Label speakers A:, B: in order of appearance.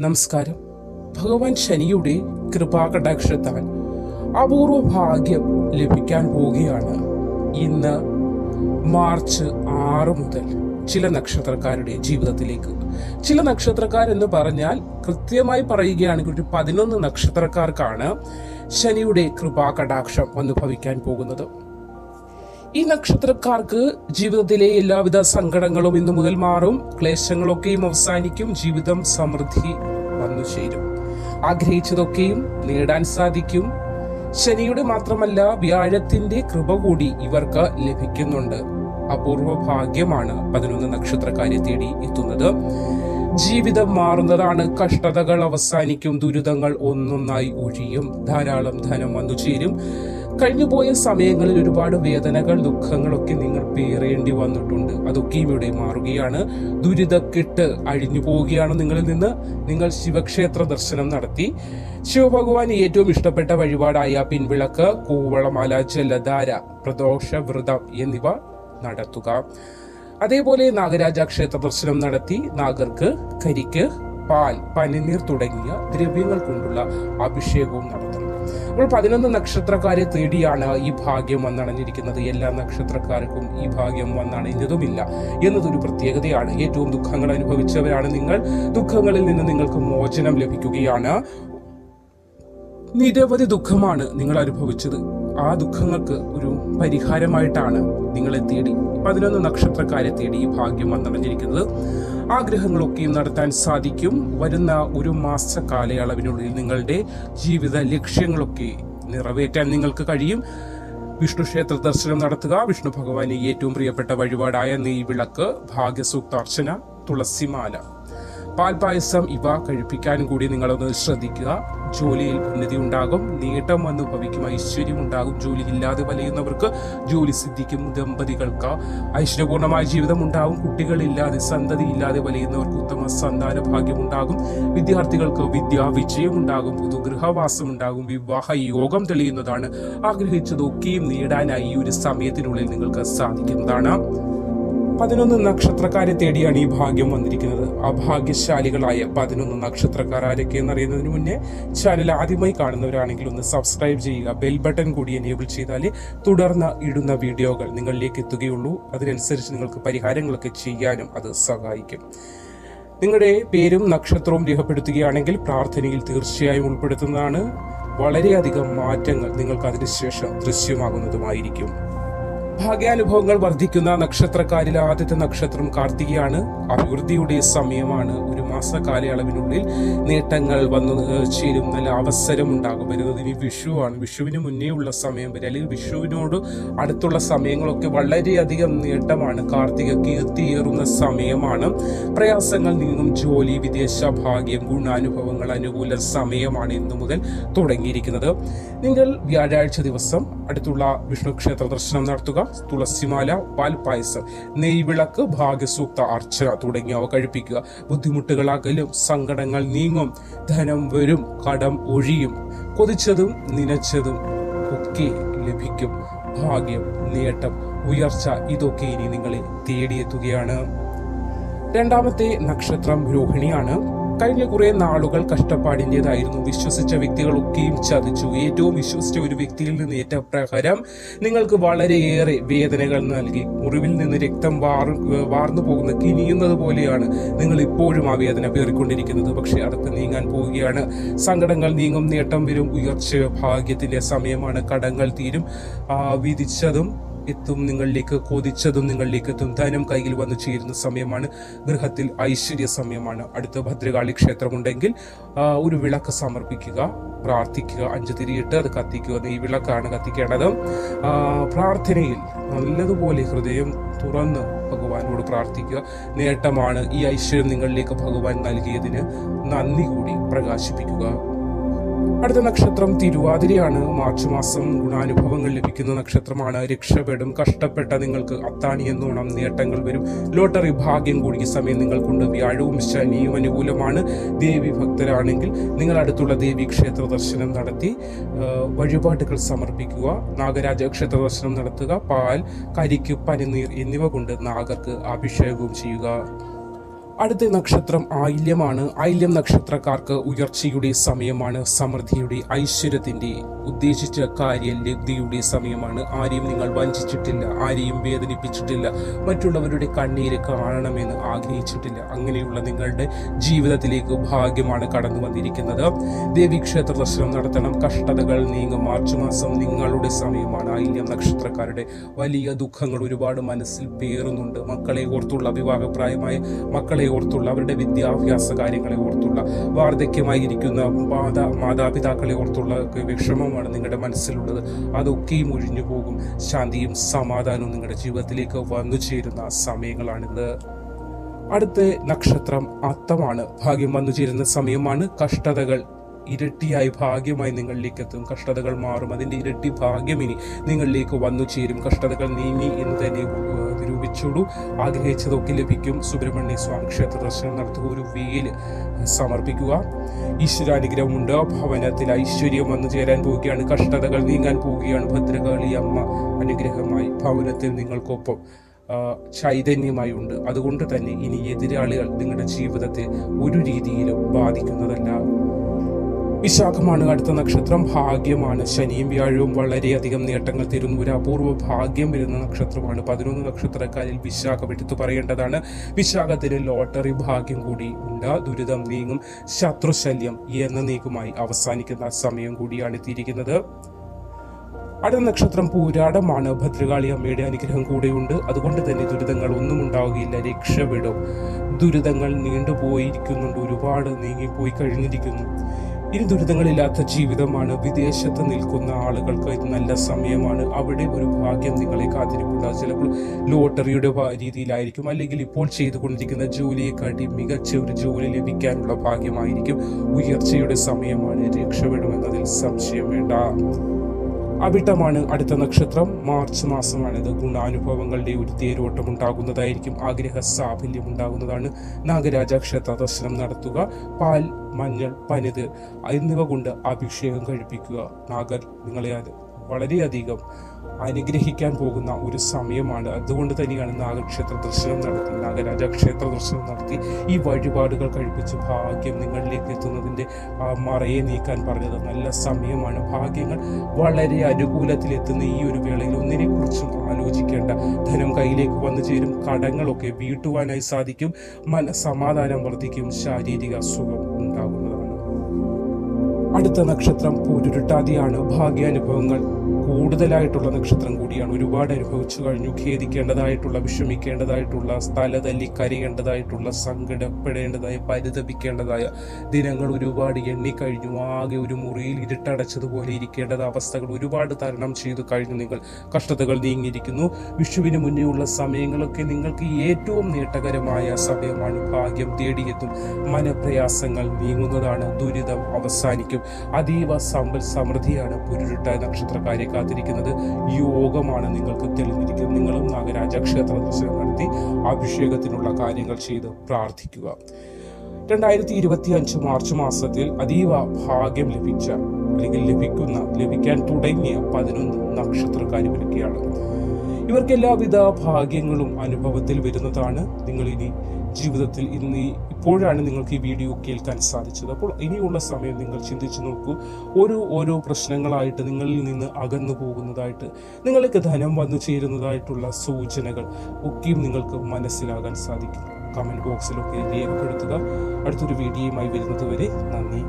A: നമസ്കാരം. ഭഗവാൻ ശനിയുടെ കൃപാകടാക്ഷത്താൽ അപൂർവ ഭാഗ്യം ലഭിക്കാൻ പോവുകയാണ്. ഇന്ന് മാർച്ച് ആറ് മുതൽ ചില നക്ഷത്രക്കാരുടെ ജീവിതത്തിലേക്ക്. ചില നക്ഷത്രക്കാരെന്ന് പറഞ്ഞാൽ കൃത്യമായി പറയുകയാണെങ്കിൽ ഒരു പതിനൊന്ന് നക്ഷത്രക്കാർക്കാണ് ശനിയുടെ കൃപാകടാക്ഷം അനുഭവിക്കാൻ പോകുന്നത്. ഈ നക്ഷത്രക്കാർക്ക് ജീവിതത്തിലെ എല്ലാവിധ സങ്കടങ്ങളും ഇന്നു മുതൽ മാറും. ക്ലേശങ്ങളൊക്കെയും അവസാനിക്കും. ജീവിതം സമൃദ്ധി വന്നു ചേരും. ആഗ്രഹിച്ചതൊക്കെയും നേടാൻ സാധിക്കും. ശനിയുടെ മാത്രമല്ല വ്യാഴത്തിന്റെ കൃപ കൂടി ഇവർക്ക് ലഭിക്കുന്നുണ്ട്. അപൂർവ ഭാഗ്യമാണ് പതിനൊന്ന് നക്ഷത്രക്കാരെ തേടി എത്തുന്നത്. ജീവിതം മാറുന്നതാണ്. കഷ്ടതകൾ അവസാനിക്കും. ദുരിതങ്ങൾ ഒന്നൊന്നായി ഒഴിയും. ധാരാളം ധനം വന്നു ചേരും. കഴിഞ്ഞുപോയ സമയങ്ങളിൽ ഒരുപാട് വേദനകൾ ദുഃഖങ്ങളൊക്കെ നിങ്ങൾ പേറേണ്ടി വന്നിട്ടുണ്ട്. അതൊക്കെയും ഇവിടെ മാറുകയാണ്. ദുരിതക്കെട്ട് അഴിഞ്ഞു പോവുകയാണ് നിങ്ങളിൽ നിന്ന്. നിങ്ങൾ ശിവക്ഷേത്ര ദർശനം നടത്തി. ശിവഭഗവാൻ ഏറ്റവും ഇഷ്ടപ്പെട്ട വഴിപാടായ പിൻവിളക്ക് കൂവളമാല ജലധാര പ്രദോഷ വ്രതം എന്നിവ നടത്തുക. അതേപോലെ നാഗരാജ ക്ഷേത്ര ദർശനം നടത്തി. നാഗർക്ക് കരിക്ക് പാൽ പനിനീർ തുടങ്ങിയ ദ്രവ്യങ്ങൾ കൊണ്ടുള്ള അഭിഷേകവും നടത്തണം അപ്പോൾ പതിനൊന്ന് നക്ഷത്രക്കാരെ തേടിയാണ് ഈ ഭാഗ്യം വന്നണഞ്ഞിരിക്കുന്നത്. എല്ലാ നക്ഷത്രക്കാർക്കും ഈ ഭാഗ്യം വന്നണഞ്ഞതുമില്ല എന്നതൊരു പ്രത്യേകതയാണ്. ഏറ്റവും ദുഃഖങ്ങൾ അനുഭവിച്ചവരാണ് നിങ്ങൾ. ദുഃഖങ്ങളിൽ നിന്ന് നിങ്ങൾക്ക് മോചനം ലഭിക്കുകയാണ്. നിരവധി ദുഃഖമാണ് നിങ്ങൾ അനുഭവിച്ചത്. ആ ദുഃഖങ്ങൾക്ക് ഒരു പരിഹാരമായിട്ടാണ് നിങ്ങളെ തേടി പതിനൊന്ന് നക്ഷത്രക്കാരെ തേടി ഈ ഭാഗ്യം വന്നടഞ്ഞിരിക്കുന്നത് ആഗ്രഹങ്ങളൊക്കെയും നടത്താൻ സാധിക്കും. വരുന്ന ഒരു മാസ കാലയളവിനുള്ളിൽ നിങ്ങളുടെ ജീവിത ലക്ഷ്യങ്ങളൊക്കെ നിറവേറ്റാൻ നിങ്ങൾക്ക് കഴിയും. വിഷ്ണു ക്ഷേത്ര ദർശനം നടത്തുക. വിഷ്ണു ഭഗവാന് ഏറ്റവും പ്രിയപ്പെട്ട വഴിപാടായ നെയ്വിളക്ക് ഭാഗ്യസൂക്താർച്ചന തുളസിമാല. പാൽപായസം ഇവ കഴിപ്പിക്കാനും കൂടി നിങ്ങളൊന്ന് ശ്രദ്ധിക്കുക. ജോലിയിൽ ഉന്നതി ഉണ്ടാകും നേട്ടം വന്ന് ഭവിക്കും ഐശ്വര്യം ഉണ്ടാകും. ജോലി ഇല്ലാതെ വലയുന്നവർക്ക് ജോലി സിദ്ധിക്കും ദമ്പതികൾക്ക്. ഐശ്വര്യപൂർണമായ ജീവിതം ഉണ്ടാകും കുട്ടികളില്ലാതെ സന്തതി ഇല്ലാതെ വലയുന്നവർക്ക് ഉത്തമ സന്താന ഭാഗ്യം ഉണ്ടാകും. വിദ്യാർത്ഥികൾക്ക് വിദ്യാ വിജയം ഉണ്ടാകും. പുതുഗൃഹവാസം ഉണ്ടാകും. വിവാഹ യോഗം തെളിയുന്നതാണ്. ആഗ്രഹിച്ചതൊക്കെയും നേടാനായി ഈ ഒരു സമയത്തിനുള്ളിൽ നിങ്ങൾക്ക് സാധിക്കുന്നതാണ്. പതിനൊന്ന് നക്ഷത്രക്കാരെ തേടിയാണ് ഈ ഭാഗ്യം വന്നിരിക്കുന്നത്. അഭാഗ്യശാലികളായ പതിനൊന്ന് നക്ഷത്രക്കാർ ആരൊക്കെ എന്നറിയുന്നതിന് മുന്നേ ചാനൽ ആദ്യമായി കാണുന്നവരാണെങ്കിൽ ഒന്ന് സബ്സ്ക്രൈബ് ചെയ്യുക. ബെൽ ബട്ടൺ കൂടി എനേബിൾ ചെയ്താൽ തുടർന്ന് ഇടുന്ന വീഡിയോകൾ നിങ്ങളിലേക്ക് എത്തുകയുള്ളൂ. അതിനനുസരിച്ച് നിങ്ങൾക്ക് പരിഹാരങ്ങളൊക്കെ ചെയ്യാനും അത് സഹായിക്കും. നിങ്ങളുടെ പേരും നക്ഷത്രവും രേഖപ്പെടുത്തുകയാണെങ്കിൽ പ്രാർത്ഥനയിൽ തീർച്ചയായും ഉൾപ്പെടുത്തുന്നതാണ്. വളരെയധികം മാറ്റങ്ങൾ നിങ്ങൾക്ക് അതിനുശേഷം ദൃശ്യമാകുന്നതുമായിരിക്കും. ഭാഗ്യാനുഭവങ്ങൾ വർദ്ധിക്കുന്ന നക്ഷത്രക്കാരിൽ ആദ്യത്തെ നക്ഷത്രം കാർത്തികയാണ്. അഭിവൃദ്ധിയുടെ സമയമാണ്. ഒരു മാസ കാലയളവിനുള്ളിൽ നേട്ടങ്ങൾ വന്നു ചേരും നല്ല അവസരം ഉണ്ടാകും. വരുന്നത് ഇനി വിഷുവാണ്. വിഷുവിന് മുന്നേ ഉള്ള സമയം വരെ അല്ലെങ്കിൽ വിഷുവിനോട് അടുത്തുള്ള സമയങ്ങളൊക്കെ വളരെയധികം നേട്ടമാണ്. കാർത്തിക കീർത്തിയേറുന്ന സമയമാണ്. പ്രയാസങ്ങൾ നീങ്ങും. ജോലി വിദേശ ഭാഗ്യം ഗുണാനുഭവങ്ങൾ അനുകൂല സമയമാണ് ഇന്നു മുതൽ തുടങ്ങിയിരിക്കുന്നത്. നിങ്ങൾ വ്യാഴാഴ്ച ദിവസം അടുത്തുള്ള വിഷ്ണു ക്ഷേത്ര ദർശനം നടത്തുക. തുളസിമാല പാൽപായസം നെയ്വിളക്ക് ഭാഗ്യസൂക്ത അർച്ചന തുടങ്ങിയവ കഴിപ്പിക്കുക. ബുദ്ധിമുട്ടുകൾ അകലും സങ്കടങ്ങൾ നീങ്ങും. ധനം വരും കടം ഒഴിയും. കൊതിച്ചതും നനച്ചതും ഒക്കെ ലഭിക്കും. ഭാഗ്യം നേട്ടം ഉയർച്ച ഇതൊക്കെ ഇനി നിങ്ങളെ തേടിയെത്തുകയാണ്. രണ്ടാമത്തെ നക്ഷത്രം രോഹിണിയാണ്. കഴിഞ്ഞ കുറെ നാളുകൾ കഷ്ടപ്പാടിന്റെതായിരുന്നു. വിശ്വസിച്ച വ്യക്തികളൊക്കെയും ചതിച്ചു. ഏറ്റവും വിശ്വസിച്ച ഒരു വ്യക്തിയിൽ നിന്ന് ഏറ്റ പ്രകാരം നിങ്ങൾക്ക് വളരെയേറെ വേദനകൾ നൽകി. മുറിവിൽ നിന്ന് രക്തം വാർ വാർന്നു പോകുന്ന കിനിയുന്നത് പോലെയാണ് നിങ്ങൾ ഇപ്പോഴും ആ വേദന പേറിക്കൊണ്ടിരിക്കുന്നത്. പക്ഷേ അതൊക്കെ നീങ്ങാൻ പോവുകയാണ്. സങ്കടങ്ങൾ നീങ്ങും നേട്ടം വരും ഉയർച്ച ഭാഗ്യത്തിന്റെ സമയമാണ് കടങ്ങൾ തീരും. വിധിച്ചതും എത്തും നിങ്ങളിലേക്ക് കൊതിച്ചതും നിങ്ങളിലേക്ക് എത്തും. ധനം കയ്യിൽ വന്നു ചേരുന്ന സമയമാണ്. ഗൃഹത്തിൽ ഐശ്വര്യ സമയമാണ്. അടുത്ത ഭദ്രകാളി ക്ഷേത്രമുണ്ടെങ്കിൽ ഒരു വിളക്ക് സമർപ്പിക്കുക പ്രാർത്ഥിക്കുക അഞ്ചു തിരിയിട്ട് അത് കത്തിക്കുക. ഈ വിളക്കാണ് കത്തിക്കേണ്ടത്. പ്രാർത്ഥനയിൽ നല്ലതുപോലെ ഹൃദയം തുറന്ന് ഭഗവാനോട് പ്രാർത്ഥിക്കുക. നേട്ടമാണ് ഈ ഐശ്വര്യം നിങ്ങളിലേക്ക് ഭഗവാൻ നൽകിയതിന് നന്ദി കൂടി പ്രകാശിപ്പിക്കുക. അടുത്ത നക്ഷത്രം തിരുവാതിരയാണ്. മാർച്ച് മാസം ഗുണാനുഭവങ്ങൾ ലഭിക്കുന്ന നക്ഷത്രമാണ്. രക്ഷപ്പെടും. കഷ്ടപ്പെട്ട നിങ്ങൾക്ക് അത്താണി എന്നോണം നേട്ടങ്ങൾ വരും. ലോട്ടറി ഭാഗ്യം കൂടി ഈ സമയം നിങ്ങൾക്കുണ്ട്. വ്യാഴവും ശനിയും അനുകൂലമാണ്. ദേവി ഭക്തരാണെങ്കിൽ നിങ്ങൾ അടുത്തുള്ള ദേവി ക്ഷേത്ര ദർശനം നടത്തി വഴിപാടുകൾ സമർപ്പിക്കുക. നാഗരാജ ക്ഷേത്ര ദർശനം നടത്തുക. പാൽ കരിക്ക് പനിനീർ എന്നിവ കൊണ്ട് നാഗർക്ക് അഭിഷേകവും ചെയ്യുക. അടുത്ത നക്ഷത്രം ആയില്യമാണ്. ആയില്യം നക്ഷത്രക്കാർക്ക് ഉയർച്ചയുടെ സമയമാണ്. സമൃദ്ധിയുടെ ഐശ്വര്യത്തിന്റെ ഉദ്ദേശിച്ച കാര്യ ലബ്ധിയുടെ സമയമാണ്. ആരെയും നിങ്ങൾ വഞ്ചിച്ചിട്ടില്ല ആരെയും വേദനിപ്പിച്ചിട്ടില്ല മറ്റുള്ളവരുടെ കണ്ണീര് കാണണമെന്ന് ആഗ്രഹിച്ചിട്ടില്ല. അങ്ങനെയുള്ള നിങ്ങളുടെ ജീവിതത്തിലേക്ക് ഭാഗ്യമാണ് കടന്നു വന്നിരിക്കുന്നത്. ദേവീക്ഷേത്ര ദർശനം നടത്തണം. കഷ്ടതകൾ നീങ്ങും. മാർച്ച് മാസം നിങ്ങളുടെ സമയമാണ്. ആയില്യം നക്ഷത്രക്കാരുടെ വലിയ ദുഃഖങ്ങൾ ഒരുപാട് മനസ്സിൽ പേറുന്നുണ്ട്. മക്കളെ ഓർത്തുള്ള വിവാഹപ്രായമായ മക്കളെ ഓർത്തുള്ള അവരുടെ വിദ്യാഭ്യാസ കാര്യങ്ങളെ ഓർത്തുള്ള വാർദ്ധക്യമായിരിക്കുന്ന മാതാ മാതാപിതാക്കളെ ഓർത്തുള്ള വിഷമമാണ് നിങ്ങളുടെ മനസ്സിലുള്ളത്. അതൊക്കെയും ഒഴിഞ്ഞു പോകും. ശാന്തിയും സമാധാനവും നിങ്ങളുടെ ജീവിതത്തിലേക്ക് വന്നു ചേരുന്ന സമയങ്ങളാണിത് അടുത്ത നക്ഷത്രം അത്തമാണ്. ഭാഗ്യം വന്നു ചേരുന്ന സമയമാണ് കഷ്ടതകൾ. ഇരട്ടിയായി ഭാഗ്യമായി നിങ്ങളിലേക്ക് എത്തും കഷ്ടതകൾ മാറും. അതിന്റെ ഇരട്ടി ഭാഗ്യം ഇനി നിങ്ങളിലേക്ക് വന്നു ചേരും. കഷ്ടതകൾ നീങ്ങി എന്ന് തന്നെ നിരൂപിച്ചോളൂ. ആഗ്രഹിച്ചതൊക്കെ ലഭിക്കും. സുബ്രഹ്മണ്യ സ്വാമി ക്ഷേത്ര ദർശനം നടത്തുക. ഒരു വെയിൽ സമർപ്പിക്കുക. ഈശ്വരാനുഗ്രഹമുണ്ട്. ഭവനത്തിൽ ഐശ്വര്യം വന്നു ചേരാൻ പോവുകയാണ്. കഷ്ടതകൾ നീങ്ങാൻ പോവുകയാണ്. ഭദ്രകാളി അമ്മ അനുഗ്രഹമായി ഭവനത്തിൽ നിങ്ങൾക്കൊപ്പം ചൈതന്യമായി ഉണ്ട്. അതുകൊണ്ട് തന്നെ ഇനി എതിരാളികൾ നിങ്ങളുടെ ജീവിതത്തെ ഒരു രീതിയിലും ബാധിക്കുന്നതല്ല. വിശാഖമാണ് അടുത്ത നക്ഷത്രം. ഭാഗ്യമാണ്. ശനിയും വ്യാഴവും വളരെയധികം നേട്ടങ്ങൾ തരുന്ന. ഒരു അപൂർവ ഭാഗ്യം വരുന്ന നക്ഷത്രമാണ്. പതിനൊന്ന് നക്ഷത്രക്കാരിൽ വിശാഖം എടുത്തു പറയേണ്ടതാണ്. വിശാഖത്തിന് ലോട്ടറി ഭാഗ്യം കൂടി ഉണ്ട്. ദുരിതം നീങ്ങും. ശത്രുശല്യം എന്നേക്കുമായി അവസാനിക്കുന്ന സമയം കൂടിയാണ് എത്തിയിരിക്കുന്നത്. അടുത്ത നക്ഷത്രം പൂരാടമാണ്. ഭദ്രകാളി അമ്മയുടെ അനുഗ്രഹം കൂടെയുണ്ട് അതുകൊണ്ട് തന്നെ ദുരിതങ്ങൾ ഒന്നും ഉണ്ടാവുകയില്ല. രക്ഷപ്പെടും. ദുരിതങ്ങൾ നീണ്ടുപോയിരിക്കുന്നുണ്ട്. ഒരുപാട് നീങ്ങിപ്പോയി കഴിഞ്ഞിരിക്കുന്നു. ഇനി ദുരിതങ്ങളില്ലാത്ത ജീവിതമാണ് വിദേശത്ത് നിൽക്കുന്ന ആളുകൾക്ക് ഇത് നല്ല സമയമാണ്. അവിടെ ഒരു ഭാഗ്യം നിങ്ങളെ കാത്തിരിപ്പുണ്ടാകും ചിലപ്പോൾ ലോട്ടറിയുടെ രീതിയിലായിരിക്കും. അല്ലെങ്കിൽ ഇപ്പോൾ ചെയ്തുകൊണ്ടിരിക്കുന്ന ജോലിയെക്കാട്ടി മികച്ച ഒരു ജോലി ലഭിക്കാനുള്ള ഭാഗ്യമായിരിക്കും. ഉയർച്ചയുടെ സമയമാണ് രക്ഷപ്പെടുമെന്നതിൽ സംശയം വേണ്ട. അവിട്ടമാണ് അടുത്ത നക്ഷത്രം. മാർച്ച് മാസമാണിത് ഗുണാനുഭവങ്ങളുടെ ഒരു തേരോട്ടം ഉണ്ടാകുന്നതായിരിക്കും ആഗ്രഹ സാഫല്യം ഉണ്ടാകുന്നതാണ് നാഗരാജ ക്ഷേത്ര ദർശനം നടത്തുക. പാൽ മഞ്ഞൾ പനിത് എന്നിവ കൊണ്ട് അഭിഷേകം കഴിപ്പിക്കുക. നാഗർ നിങ്ങളെ വളരെയധികം അനുഗ്രഹിക്കാൻ പോകുന്ന ഒരു സമയമാണ്. അതുകൊണ്ട് തന്നെയാണ് നാഗക്ഷേത്ര ദർശനം നടത്തി നാഗരാജ ക്ഷേത്ര ദർശനം നടത്തി ഈ വഴിപാടുകൾ കഴിപ്പിച്ച് ഭാഗ്യം നിങ്ങളിലേക്ക് എത്തുന്നതിന്റെ മറയെ നീക്കാൻ പറഞ്ഞത്. നല്ല സമയമാണ്. ഭാഗ്യങ്ങൾ വളരെ അനുകൂലത്തിൽ എത്തുന്ന ഈ ഒരു വേളയിൽ ഒന്നിനെ കുറിച്ചും ആലോചിക്കേണ്ട. ധനം കയ്യിലേക്ക് വന്നു ചേരും. കടങ്ങളൊക്കെ വീട്ടുവാനായി സാധിക്കും. മന സമാധാനം വർദ്ധിക്കും. ശാരീരിക സുഖം ഉണ്ടാകുന്നതാണ്. അടുത്ത നക്ഷത്രം പൂരുരുട്ടാതിയാണ്. ഭാഗ്യാനുഭവങ്ങൾ കൂടുതലായിട്ടുള്ള നക്ഷത്രം കൂടിയാണ് ഒരുപാട് അനുഭവിച്ചു കഴിഞ്ഞു. ഖേദിക്കേണ്ടതായിട്ടുള്ള വിഷമിക്കേണ്ടതായിട്ടുള്ള സ്ഥലതല്ലി കരയേണ്ടതായിട്ടുള്ള സങ്കടപ്പെടേണ്ടതായ പരിതപിക്കേണ്ടതായ ദിനങ്ങൾ ഒരുപാട് എണ്ണിക്കഴിഞ്ഞു ആകെ ഒരു മുറിയിൽ ഇരുട്ടടച്ചതുപോലെ ഇരിക്കേണ്ടത് അവസ്ഥകൾ ഒരുപാട് തരണം ചെയ്തു കഴിഞ്ഞു നിങ്ങൾ. കഷ്ടതകൾ നീങ്ങിയിരിക്കുന്നു. വിഷുവിന് മുന്നേയുള്ള സമയങ്ങളൊക്കെ നിങ്ങൾക്ക് ഏറ്റവും നേട്ടകരമായ സമയമാണ്. ഭാഗ്യം തേടിയെത്തും. മനപ്രയാസങ്ങൾ നീങ്ങുന്നതാണ് ദുരിതം അവസാനിക്കും. അതീവ സമ്പൽ സമൃദ്ധിയാണ് പുരുരുട്ട നക്ഷത്രക്കാരെ കാത്തിരിക്കുന്നത് യോഗമാണ് നിങ്ങൾക്ക് തെളിഞ്ഞിരിക്കുന്നത്. നിങ്ങളും നാഗരാജ ക്ഷേത്ര ദർശനം നടത്തി അഭിഷേകത്തിനുള്ള കാര്യങ്ങൾ ചെയ്ത് പ്രാർത്ഥിക്കുക. രണ്ടായിരത്തി ഇരുപത്തി അഞ്ച് മാർച്ച് മാസത്തിൽ അതീവ ഭാഗ്യം ലഭിച്ച അല്ലെങ്കിൽ ലഭിക്കുന്ന ലഭിക്കാൻ തുടങ്ങിയ പതിനൊന്ന് നക്ഷത്രക്കാർ ഇവരൊക്കെയാണ് ഇവർക്ക് എല്ലാവിധ ഭാഗ്യങ്ങളും അനുഭവത്തിൽ വരുന്നതാണ്. നിങ്ങൾ ഇനി ജീവിതത്തിൽ ഇന്ന് ഇപ്പോഴാണ് നിങ്ങൾക്ക് ഈ വീഡിയോ കേൾക്കാൻ സാധിച്ചത്. അപ്പോൾ ഇനിയുള്ള സമയം നിങ്ങൾ ചിന്തിച്ചു നോക്കൂ. ഓരോ ഓരോ പ്രശ്നങ്ങളായിട്ട് നിങ്ങളിൽ നിന്ന് അകന്നു പോകുന്നതായിട്ട് നിങ്ങൾക്ക് ധനം വന്നു ചേരുന്നതായിട്ടുള്ള സൂചനകൾ ഒക്കെയും നിങ്ങൾക്ക് മനസ്സിലാകാൻ സാധിക്കും. കമന്റ് ബോക്സിലൊക്കെ രേഖപ്പെടുത്തുക. അടുത്തൊരു വീഡിയോയുമായി വരുന്നതുവരെ നന്ദി.